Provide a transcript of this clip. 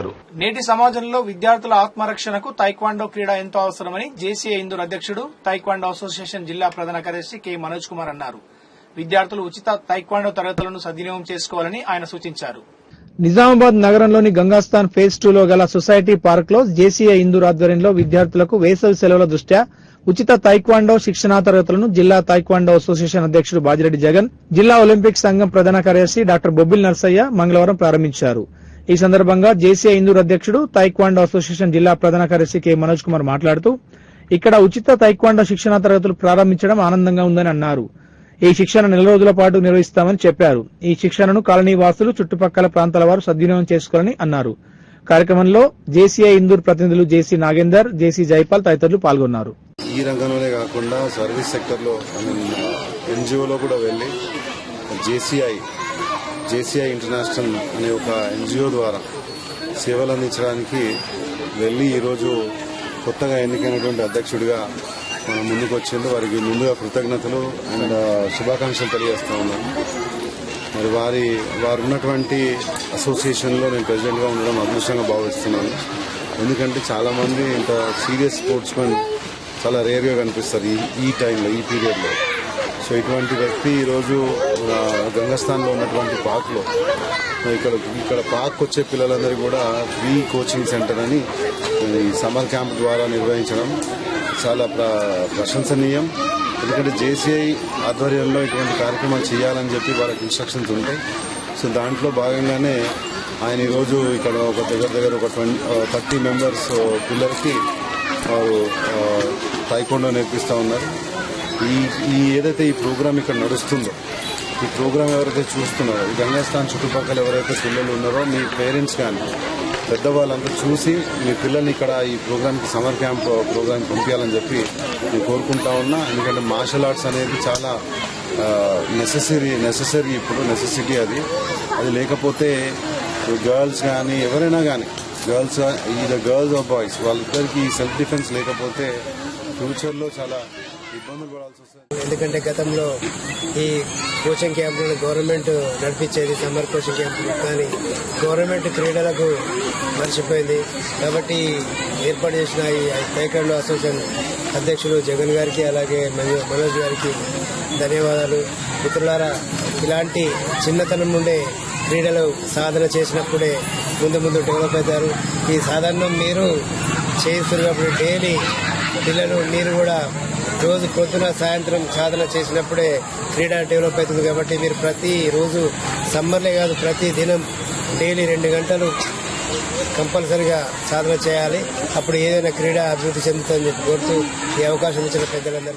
తెలిపారు నేటి సమాజంలో విద్యార్థుల ఆత్మరక్షణకు తైక్వాండో క్రీడ ఎంతో అవసరమని జేసీఐ ఇందూర్ అధ్యక్షుడు తైక్వాండో అసోసియేషన్ జిల్లా ప్రధాన కార్యదర్శి కె మనోజ్ కుమార్ అన్నారు. విద్యార్థులు ఉచిత తైక్వాండో తరగతులను సద్వినియోగం చేసుకోవాలని ఆయన సూచించారు. నిజామాబాద్ నగరంలోని గంగాస్థాన్ ఫేజ్ టూ లో గల సొసైటీ పార్క్లో జేసీఐ ఇందూర్ ఆధ్వర్యంలో విద్యార్థులకు వేసవి సెలవుల దృష్ట్యా ఉచిత తైక్వాండో శిక్షణా తరగతులను జిల్లా తైక్వాండో అసోసియేషన్ అధ్యక్షుడు బాజిరెడ్డి జగన్ జిల్లా ఒలింపిక్ సంఘం ప్రధాన కార్యదర్శి డాక్టర్ బొబ్బిల్ నర్సయ్య మంగళవారం ప్రారంభించారు. ఈ సందర్భంగా జేసీఐ ఇందూర్ అధ్యక్షుడు తైక్వాండో అసోసియేషన్ జిల్లా ప్రధాన కార్యదర్శి కె. మనోజ్ కుమార్ మాట్లాడుతూ ఇక్కడ ఉచిత తైక్వాండో శిక్షణా తరగతులు ప్రారంభించడం ఆనందంగా ఉందని అన్నారు. ఈ శిక్షణ నెల రోజుల పాటు నిర్వహిస్తామని చెప్పారు. ఈ శిక్షణను కాలనీ వాసులు చుట్టుపక్కల ప్రాంతాల వారు సద్వినియోగం చేసుకోవాలని అన్నారు. కార్యక్రమంలో జేసీఐ ఇందూర్ ప్రతినిధులు జేసీ నాగేందర్ జేసీ జైపాల్ తదితరులు పాల్గొన్నారు. ఈ రంగంలోనే కాకుండా సర్వీస్ సెక్టర్లో ఎన్జిఓలో కూడా వెళ్ళి జేసీఐ జేసీఐ ఇంటర్నేషనల్ అనే ఒక ఎన్జిఓ ద్వారా సేవలు అందించడానికి వెళ్ళి ఈరోజు కొత్తగా ఎన్నికైనటువంటి అధ్యక్షుడిగా మనం ముందుకు వచ్చింది వారికి ముందుగా కృతజ్ఞతలు అండ్ శుభాకాంక్షలు తెలియజేస్తా ఉన్నాను. మరి వారి వారు ఉన్నటువంటి అసోసియేషన్లో నేను ప్రెసిడెంట్గా ఉండడం అదృష్టంగా భావిస్తున్నాను. ఎందుకంటే చాలామంది ఇంత సీరియస్ స్పోర్ట్స్ మెన్ చాలా రేర్గా కనిపిస్తారు ఈ ఈ టైంలో ఈ పీరియడ్లో. సో ఇటువంటి వ్యక్తి ఈరోజు గంగస్థాన్లో ఉన్నటువంటి పార్క్లో ఇక్కడ ఇక్కడ పార్క్ వచ్చే పిల్లలందరూ కూడా ఫ్రీ కోచింగ్ సెంటర్ అని సమ్మర్ క్యాంప్ ద్వారా నిర్వహించడం చాలా ప్ర ప్రశంసనీయం. ఎందుకంటే జేసీఐ ఆధ్వర్యంలో ఇటువంటి కార్యక్రమాలు చేయాలని చెప్పి వాళ్ళకి ఇన్స్ట్రక్షన్స్ ఉంటాయి. సో దాంట్లో భాగంగానే ఆయన ఈరోజు ఇక్కడ ఒక దగ్గర దగ్గర ఒక ట్వంటీ థర్టీ మెంబర్స్ పిల్లలకి వారు తైకొండ నేర్పిస్తూ ఉన్నారు. ఈ ఈ ఏదైతే ఈ ప్రోగ్రామ్ ఇక్కడ నడుస్తుందో ఈ ప్రోగ్రామ్ ఎవరైతే చూస్తున్నారో ఈ గంగాస్థాన్ చుట్టుపక్కల ఎవరైతే పిల్లలు ఉన్నారో మీ పేరెంట్స్ కానీ పెద్దవాళ్ళంతా చూసి మీ పిల్లల్ని ఇక్కడ ఈ ప్రోగ్రామ్కి సమ్మర్ క్యాంప్ ప్రోగ్రామ్ పంపించాలని చెప్పి నేను కోరుకుంటా ఉన్నా. ఎందుకంటే మార్షల్ ఆర్ట్స్ అనేది చాలా నెససరీ నెససరీ ఇప్పుడు నెససిటీ అది. అది లేకపోతే గర్ల్స్ కానీ ఎవరైనా కానీ గర్ల్స్ ఈ ద గర్ల్స్ ఆర్ బాయ్స్ వాళ్ళిద్దరికి సెల్ఫ్ డిఫెన్స్ లేకపోతే ఫ్యూచర్లో చాలా ఇబ్బందులు పడాల్సి వస్తుంది. ఎందుకంటే గతంలో ఈ కోచింగ్ క్యాంపులను గవర్నమెంట్ నడిపించేది సమ్మర్ కోచింగ్ క్యాంపులు కానీ గవర్నమెంట్ క్రీడలకు మర్చిపోయింది. కాబట్టి ఏర్పాటు చేసిన ఈ తైకండో అసోసియేషన్ అధ్యక్షులు జగన్ గారికి అలాగే మనోజ్ గారికి ధన్యవాదాలు. మిత్రులారా ఇలాంటి చిన్నతనం నుండే క్రీడలు సాధన చేసినప్పుడే ముందు ముందు డెవలప్ అవుతారు. ఈ సాధన మీరు చేస్తున్నప్పుడు డైలీ పిల్లలు మీరు కూడా రోజు పొద్దున సాయంత్రం సాధన చేసినప్పుడే క్రీడ డెవలప్ అవుతుంది కాబట్టి మీరు ప్రతి రోజు సమ్మర్లే కాదు ప్రతి దినం డైలీ రెండు గంటలు కంపల్సరిగా సాధన చేయాలి. అప్పుడు ఏదైనా క్రీడ అభివృద్ధి చెందుతుందని చెప్పి కోరుతూ ఈ అవకాశం ఇచ్చిన పెద్దలందరూ